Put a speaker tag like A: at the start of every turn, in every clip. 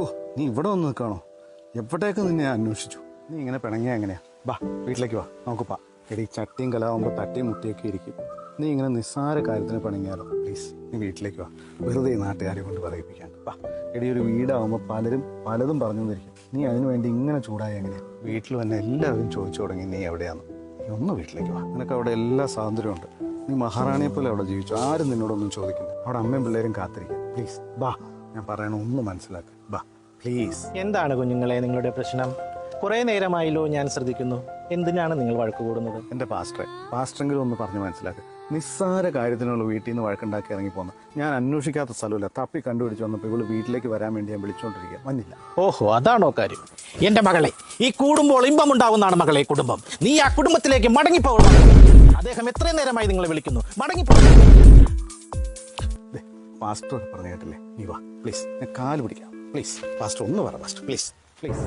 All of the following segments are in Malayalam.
A: ഓ നീ ഇവിടെ വന്ന് നിൽക്കാണോ? എവിടേക്ക് നിന്നെ ഞാൻ അന്വേഷിച്ചു? നീ ഇങ്ങനെ പിണങ്ങിയാ എങ്ങനെയാ? ബാ വീട്ടിലേക്ക് വാ. നമുക്ക് പാ എടി ചട്ടിയും കലാവുമ്പോൾ തട്ടിയും മുട്ടിയൊക്കെ ഇരിക്കും. നീ ഇങ്ങനെ നിസ്സാര കാര്യത്തിന് പിണങ്ങിയാലോ? പ്ലീസ് നീ വീട്ടിലേക്ക് വാ. വെറുതെ നാട്ടുകാരെ കൊണ്ട് പറയിപ്പിക്കാൻ വാ എടി ഒരു വീടാവുമ്പോൾ പലരും പലതും പറഞ്ഞു തന്നിരിക്കും നീ അതിനു വേണ്ടി ഇങ്ങനെ ചൂടായ എങ്ങനെയാ? വീട്ടിൽ വന്ന എല്ലാവരും ചോദിച്ചു തുടങ്ങി നീ എവിടെയാന്ന്. നീ ഒന്ന് വീട്ടിലേക്ക് വാ. നിനക്ക് അവിടെ എല്ലാ സ്വാതന്ത്ര്യമുണ്ട് നീ മഹാറാണിയെ പോലെ അവിടെ ജീവിച്ചു? ആരും നിന്നോടൊന്നും ചോദിക്കില്ല. അവിടെ അമ്മയും പിള്ളേരും കാത്തിരിക്കും. പ്ലീസ് ബാ. ഞാൻ പറയണ ഒന്ന് മനസ്സിലാക്ക. ബാ പ്ലീസ്
B: എന്താണ് കുഞ്ഞുങ്ങളെ നിങ്ങളുടെ പ്രശ്നം? കുറെ നേരമായല്ലോ ഞാൻ ശ്രദ്ധിക്കുന്നു. എന്തിനാണ് നിങ്ങൾ വഴക്ക് കൂടുന്നത്
A: എന്റെ പാസ്റ്ററെ പാസ്റ്ററെങ്കിലും ഒന്ന് പറഞ്ഞു മനസ്സിലാക്ക്. നിസ്സാര കാര്യത്തിനുള്ള വീട്ടിൽ നിന്ന് വഴക്കുണ്ടാക്കി ഇറങ്ങി പോന്നു. ഞാൻ അന്വേഷിക്കാത്ത സ്ഥലമില്ല. തപ്പി കണ്ടുപിടിച്ച് വന്നപ്പോൾ ഇവൾ വീട്ടിലേക്ക് വരാൻ വേണ്ടി ഞാൻ വിളിച്ചുകൊണ്ടിരിക്കുക വന്നില്ല.
B: ഓഹോ അതാണോ കാര്യം? എന്റെ മകളെ ഈ കൂടുമ്പോൾ ഇമ്പം ഉണ്ടാവുന്നതാണ് മകളെ കുടുംബം. നീ ആ കുടുംബത്തിലേക്ക് മടങ്ങിപ്പോകണം. അദ്ദേഹം എത്രയും നേരമായി നിങ്ങളെ വിളിക്കുന്നു. മടങ്ങിപ്പോ
A: പാസ്റ്റർ പറഞ്ഞു കേട്ടില്ലേ? നീ വാ. പ്ലീസ് ഞാൻ കാൽ പിടിക്കാം. പ്ലീസ് പാസ്റ്റർ ഒന്ന് പറ പാസ്റ്റർ. പ്ലീസ് പ്ലീസ്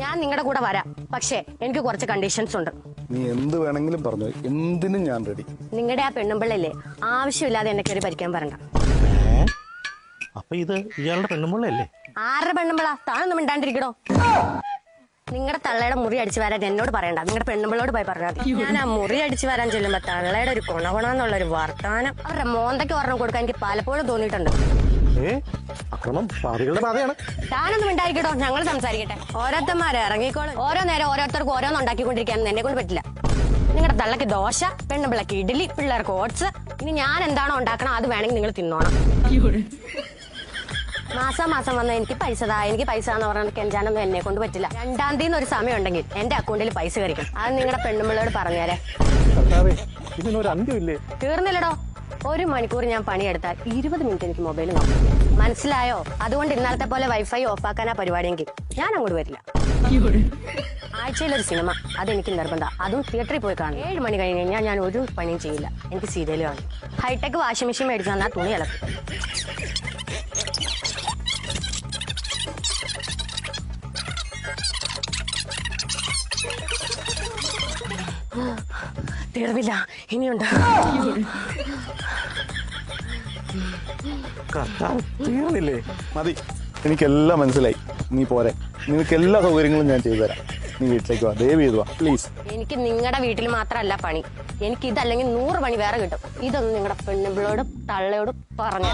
C: ഞാൻ നിങ്ങളുടെ കൂടെ വരാം. പക്ഷേ എനിക്ക് കുറച്ച് കണ്ടീഷൻസ് ഉണ്ട്.
A: നീ എന്ത് വേണമെങ്കിലും പറഞ്ഞു. എന്തിനും ഞാൻ റെഡി
C: നിങ്ങളുടെ ആ പെണ്ണുമ്പിള്ളല്ലേ ആവശ്യമില്ലാതെ എന്നെ കയറി ഭരിക്കാൻ പറയണ്ട.
B: അപ്പൊ ഇത് ഇയാളുടെ പെണ്ണുമ്പിള്ളല്ലേ
C: ആരുടെ പെണ്ണുമ്പിള? താനൊന്നും മിണ്ടാണ്ടിരിക്കണോ? നിങ്ങളുടെ തള്ളയുടെ മുറി അടിച്ചു വരാൻ എന്നോട് പറയണ്ട. നിങ്ങളുടെ പെണ്ണുമ്പിളോട് പോയി പറഞ്ഞാൽ മതി. ഞാൻ ആ മുറി അടിച്ചു വരാൻ ചെല്ലുമ്പോ തള്ളയുടെ ഒരു ഗുണഗുണമെന്നുള്ള ഒരു വർത്തമാനം അവരുടെ മോന്തയ്ക്ക് ഒരെണ്ണം കൊടുക്കാൻ എനിക്ക് പലപ്പോഴും തോന്നിയിട്ടുണ്ട്.
B: ഞാനൊന്നും അക്രമം?
C: താനൊന്നും മിണ്ടായിരിക്കട്ടോ. ഞങ്ങൾ സംസാരിക്കട്ടെ. ഓരോരുത്തന്മാരെ ഇറങ്ങിക്കോളും. ഓരോ നേരം ഓരോരുത്തർക്കും ഓരോന്ന് ഉണ്ടാക്കിക്കൊണ്ടിരിക്കാൻ എന്നെ കൊണ്ട് പറ്റില്ല. നിങ്ങളുടെ തള്ളക്ക് ദോശ പെണ്ണുമ്പിളക്ക് ഇഡ്ഡലി പിള്ളേർക്ക് ഓട്സ്. ഇനി ഞാൻ എന്താണോ ഉണ്ടാക്കണം അത് വേണമെങ്കിൽ നിങ്ങൾ തിന്നോണം. മാസം മാസം വന്ന എനിക്ക് പൈസ താ എനിക്ക് പൈസ എന്ന് പറഞ്ഞാൽ കെഞ്ചാനൊന്നും എന്നെ കൊണ്ട് പറ്റില്ല. രണ്ടാം തീയതി ഒരു സമയം ഉണ്ടെങ്കിൽ എന്റെ അക്കൗണ്ടിൽ പൈസ കയറിക്കും അത് നിങ്ങളുടെ പെണ്ണുമ്പിള്ളയോട് പറഞ്ഞേരെ തീർന്നില്ലടോ. ഒരു മണിക്കൂർ ഞാൻ പണിയെടുത്താൽ ഇരുപത് മിനിറ്റ് എനിക്ക് മൊബൈൽ നോക്കാം മനസ്സിലായോ? അതുകൊണ്ട് ഇന്നലത്തെ പോലെ വൈഫൈ ഓഫാക്കാനാ പരിപാടിയെങ്കിൽ ഞാൻ അങ്ങോട്ട് വരില്ല. ആഴ്ചയിലൊരു സിനിമ അതെനിക്ക് നിർബന്ധം. അതും തിയേറ്ററിൽ പോയി കാണും. ഏഴ് മണി കഴിഞ്ഞ് കഴിഞ്ഞാൽ ഞാൻ ഒരു പണിയും ചെയ്യില്ല. എനിക്ക് സീരിയൽ കാണും. ഹൈടെക് വാഷിംഗ് മെഷീൻ മേടിച്ചു തന്നാൽ തുണി ഇളക്കും തീർന്നില്ല ഇനിയുണ്ട്.
B: തീർന്നില്ലേ?
A: മതി. എനിക്കെല്ലാം മനസ്സിലായി. നീ പോരെ. നിനക്ക് എല്ലാ സൗകര്യങ്ങളും ഞാൻ ചെയ്തു തരാം. നീ വീട്ടിലേക്ക് വാ. ദയവ് ചെയ്തു വാ. പ്ലീസ്
C: എനിക്ക് നിങ്ങളുടെ വീട്ടിൽ മാത്രമല്ല പണി. എനിക്ക് ഇതല്ലെങ്കിൽ നൂറ് പണി വേറെ കിട്ടും. ഇതൊന്നും നിങ്ങളുടെ പെണ്ണുമ്പിളോട് തള്ളയോട് പറഞ്ഞു